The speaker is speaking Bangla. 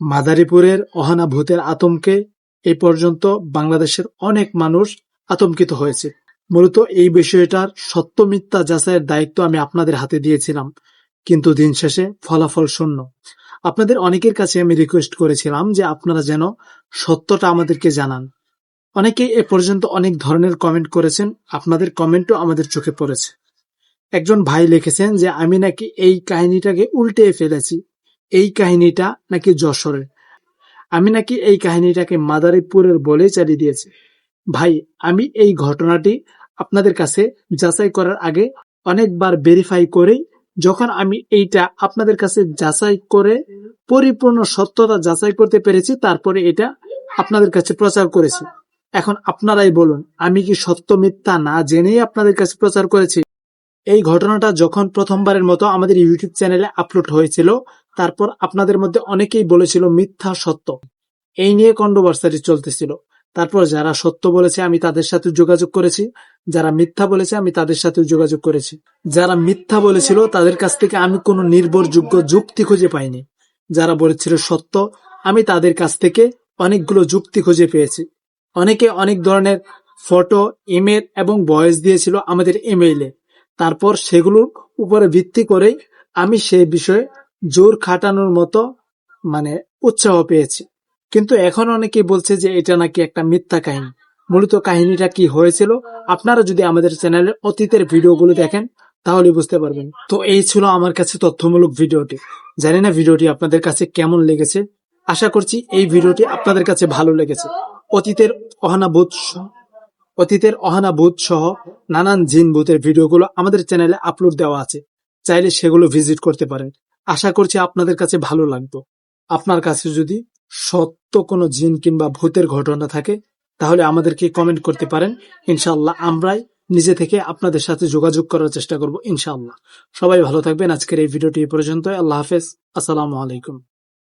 মাদারীপুরের অহানা ভূতের আতঙ্কে এ পর্যন্ত বাংলাদেশের অনেক মানুষ আতঙ্কিত হয়েছে। মূলত এই বিষয়টার সত্য মিথ্যা যাচাইয়ের দায়িত্ব আমি আপনাদের হাতে দিয়েছিলাম, কিন্তু দিন শেষে ফলাফল শূন্য। আপনাদের অনেকের কাছে আমি রিকোয়েস্ট করেছিলাম যে আপনারা যেন সত্যটা আমাদেরকে জানান। অনেকে এ পর্যন্ত অনেক ধরনের কমেন্ট করেছেন, আপনাদের কমেন্টও আমাদের চোখে পড়েছে। একজন ভাই লিখেছেন যে, আমি নাকি এই কাহিনীটাকে উল্টে ফেলেছি। এই কাহিনীটা নাকি যশোরের। আমি নাকি এই কাহিনীটাকে মাদারীপুরের বলে চালিয়ে দিয়েছি। ভাই, আমি এই ঘটনাটি আপনাদের কাছে যাচাই করার আগে অনেকবার ভেরিফাই করে যখন আমি এইটা আপনাদের কাছে যাচাই করে পরিপূর্ণ সত্যতা যাচাই করতে পেরেছি, তারপরে এটা আপনাদের কাছে প্রচার করেছি। এখন আপনারাই বলুন, আমি কি সত্য মিথ্যা না জেনেই আপনাদের কাছে প্রচার করেছি? এই ঘটনাটা যখন প্রথমবারের মতো আমাদের ইউটিউব চ্যানেলে আপলোড হয়েছিল তারপর আপনাদের মধ্যে অনেকেই বলেছিল মিথ্যা সত্য। এই নিয়ে কন্ট্রোভার্সারি চলতেছিল। তারপর যারা সত্য বলেছে, আমি তাদের সাথে যোগাযোগ করেছি। যারা মিথ্যা বলেছে, আমি তাদের সাথে যোগাযোগ করেছি। যারা মিথ্যা বলেছিল, তাদের কাছ থেকে আমি কোনো নির্ভরযোগ্য যুক্তি খুঁজে পাইনি। যারা বলেছিল সত্য, আমি তাদের কাছ থেকে অনেকগুলো যুক্তি খুঁজে পেয়েছি। অনেকে অনেক ধরনের ফটো, ইমেল এবং ভয়েস দিয়েছিল আমাদের ইমেইলে। তারপর সেগুলোর উপরে ভিত্তি করেই আমি সেই বিষয়ে জোর খাটানোর মতো মানে উৎসাহ পেয়েছি। কিন্তু এখন অনেকেই বলছে যে এটা নাকি একটা মিথ্যা কাহিনী। মূলত কাহিনীটা কি হয়েছিল, আপনারা যদি আমাদের চ্যানেলের অতীতের ভিডিওগুলো দেখেন, তাহলে বুঝতে পারবেন। তো এই ছিল আমার কাছে তথ্যমূলক ভিডিওটি। জানি না ভিডিওটি আপনাদের কাছে কেমন লেগেছে। আশা করছি এই ভিডিওটি আপনাদের কাছে ভালো লেগেছে। অতীতের অহানাবোধ অতীতের অহানা ভূত সহ নানান জিন ভিডিওগুলো আমাদের চ্যানেলে আপলোড দেওয়া আছে। চাইলে সেগুলো ভিজিট করতে পারেন। আশা করছি আপনাদের কাছে ভালো লাগতো আপনার কাছে যদি সত্য কোনো জিন কিংবা ভূতের ঘটনা থাকে, তাহলে আমাদেরকে কমেন্ট করতে পারেন। ইনশাল্লাহ আমরাই নিজে থেকে আপনাদের সাথে যোগাযোগ করার চেষ্টা করব ইনশাআল্লাহ। সবাই ভালো থাকবেন। আজকের এই ভিডিওটি পর্যন্ত আল্লাহ হাফেজ। আসসালামু আলাইকুম।